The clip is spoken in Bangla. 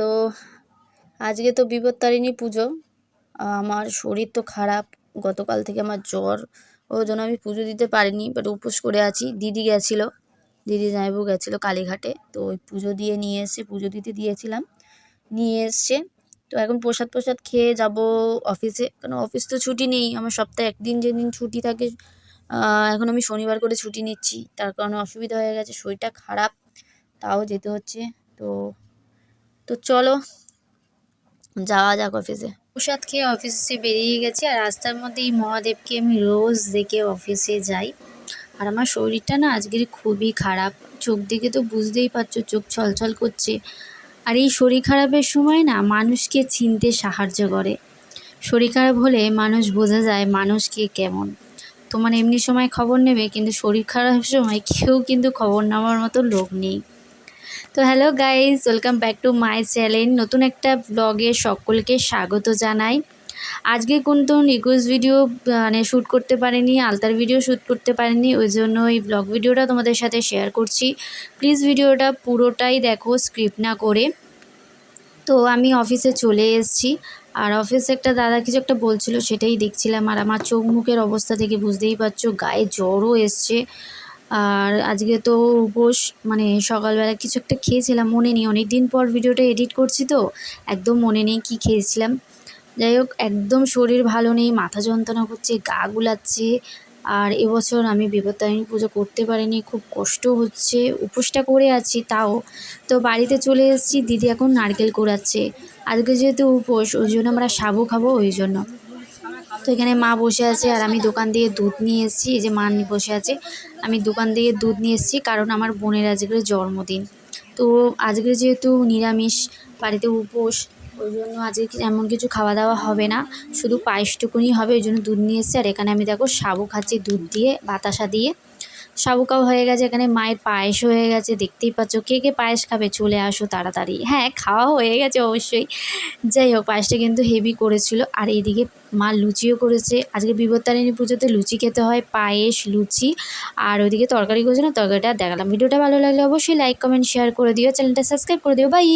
তো আজকে তো বিপত্তারিণী পুজো। আমার শরীর তো খারাপ। গতকাল থেকে আমার জ্বর। ওই জন্য আমি পুজো দিতে পারিনি বাট উপোস করে আছি। দিদি গেছিল। দিদি জামাইবাবু গেছিল কালীঘাটে। তো ওই পুজো দিয়ে নিয়ে এসে, পুজো দিতে দিয়েছিলাম। নিয়ে এসছে। তো এখন প্রসাদ প্রসাদ খেয়ে যাব অফিসে। কারণ অফিস তো ছুটি নেই। আমার সপ্তাহে একদিন যেদিন ছুটি থাকে এখন আমি শনিবার করে ছুটি নিচ্ছি। তার কারণে অসুবিধা হয়ে গেছে। শরীরটা খারাপ। তাও যেতে হচ্ছে। তো তো চলো, যাওয়া যাক অফিসে প্রসাদ খেয়ে অফিসে বেরিয়ে গেছি আর রাস্তার মধ্যে এই মহাদেবকে আমি রোজ দেখে অফিসে যাই। আর আমার শরীরটা না আজকের খুবই খারাপ। চোখ দেখে তো বুঝতেই পারছ, চোখ ছলছল করছে। আর এই শরীর খারাপের সময় না মানুষকে চিনতে সাহায্য করে। শরীর খারাপ হলে মানুষ বোঝা যায় মানুষকে কেমন। তোমার এমনি সময় খবর নেবে, কিন্তু শরীর খারাপের সময় কেউ কিন্তু খবর নেওয়ার মতো লোক নেই। তো hello guys welcome back to my channel. নতুন একটা ব্লগে সকলকে স্বাগত জানাই। আজকে কিন্তু রিকোয়েস্ট ভিডিও মানে শ্যুট করতে পারিনি, আলতার ভিডিও শ্যুট করতে পারিনি, ওই জন্য এই ব্লগ ভিডিওটা তোমাদের সাথে শেয়ার করছি। প্লিজ ভিডিওটা পুরোটাই দেখো স্ক্রিপ্ট না করে। তো আমি অফিসে চলে এসেছি। আর অফিসে একটা দাদা কিছু একটা বলছিল, সেটাই দেখছিলাম। আর আমার চোখ মুখের অবস্থা থেকে বুঝতেই পারছ, গায়ে জ্বরও এসছে। আর আজকে তো উপোস মানে সকালবেলা কিছু একটা খেয়েছিলাম, মনে নেই। অনেক দিন পর ভিডিওটা এডিট করছি তো, একদম মনে নেই কি খেয়েছিলাম। যাই হোক, একদম শরীর ভালো নেই, মাথা যন্ত্রণা করছে, গা গুলাচ্ছে। আর এবছর আমি বিপত্তারিণী পুজো করতে পারিনি, খুব কষ্ট হচ্ছে, উপোসটা করে আছি তাও। তো বাড়িতে চলে এসেছি, দিদি এখন নারকেল কুড়াচ্ছে। আজকে যেহেতু উপোস, ওই জন্য আমরা সাবু খাব, ওই জন্য। তো এখানে মা বসে আছে আর আমি দোকান দিয়ে দুধ নিয়ে এসেছি। এই যে মা বসে আছে। আমি দোকান দিয়ে দুধ নিয়ে এসেছি কারণ আমার বোনের আজকে জন্মদিন। তো আজকে যেহেতু নিরামিষ, বাড়িতে উপোস, ওই জন্য আজকে এমন কিছু খাওয়া দাওয়া হবে না। শুধু পায়েসটুকুনি হবে, ওই জন্য দুধ নিয়ে এসেছি। আর এখানে আমি দেখো শাবু খাচ্ছি দুধ দিয়ে, বাতাসা দিয়ে। সাবু খাওয়া হয়ে গেছে, এখানে মায়ের পায়েস হয়ে গেছে, দেখতেই পাচ্ছ। কে কে পায়েস খাবে? চলে আসো তাড়াতাড়ি। হ্যাঁ খাওয়া হয়ে গেছে অবশ্যই। যাই হোক, পায়েসটা কিন্তু হেভি করেছিল। আর এইদিকে মা লুচিও করেছে। আজকে বিপত্তারিণী পুজোতে লুচি খেতে হয়, পায়েস, লুচি। আর ওইদিকে তরকারি করেছে না, তরকারিটা দেখালাম। ভিডিওটা ভালো লাগলে অবশ্যই লাইক কমেন্ট শেয়ার করে দিও। চ্যানেলটা সাবস্ক্রাইব করে দিও। বাই